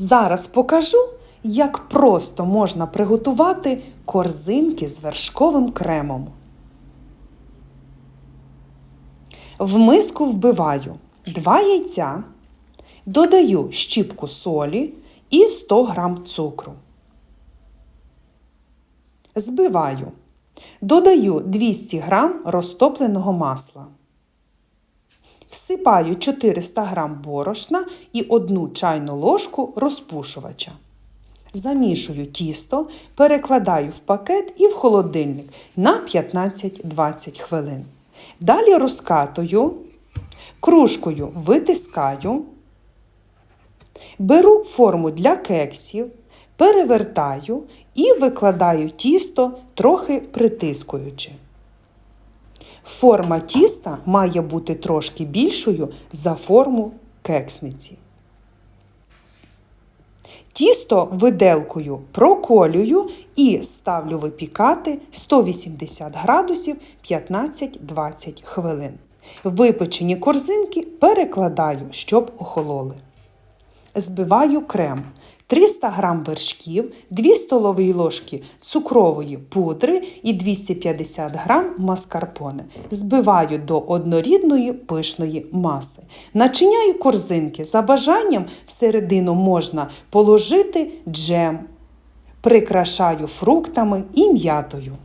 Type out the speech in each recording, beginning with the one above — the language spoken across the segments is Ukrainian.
Зараз покажу, як просто можна приготувати корзинки з вершковим кремом. В миску вбиваю 2 яйця, додаю щіпку солі і 100 г цукру. Збиваю. Додаю 200 г розтопленого масла. Всипаю 400 г борошна і 1 чайну ложку розпушувача. Замішую тісто, перекладаю в пакет і в холодильник на 15-20 хвилин. Далі розкатую, кружкою витискаю, беру форму для кексів, перевертаю і викладаю тісто, трохи притискуючи. Форма тіста має бути трошки більшою за форму кексниці. Тісто виделкою проколюю і ставлю випікати 180 градусів 15-20 хвилин. Випечені корзинки перекладаю, щоб охололи. Збиваю крем. 300 г вершків, 2 столові ложки цукрової пудри і 250 г маскарпоне. Збиваю до однорідної пишної маси. Начиняю корзинки. За бажанням всередину можна положити джем. Прикрашаю фруктами і м'ятою.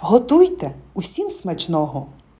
Готуйте усім смачного!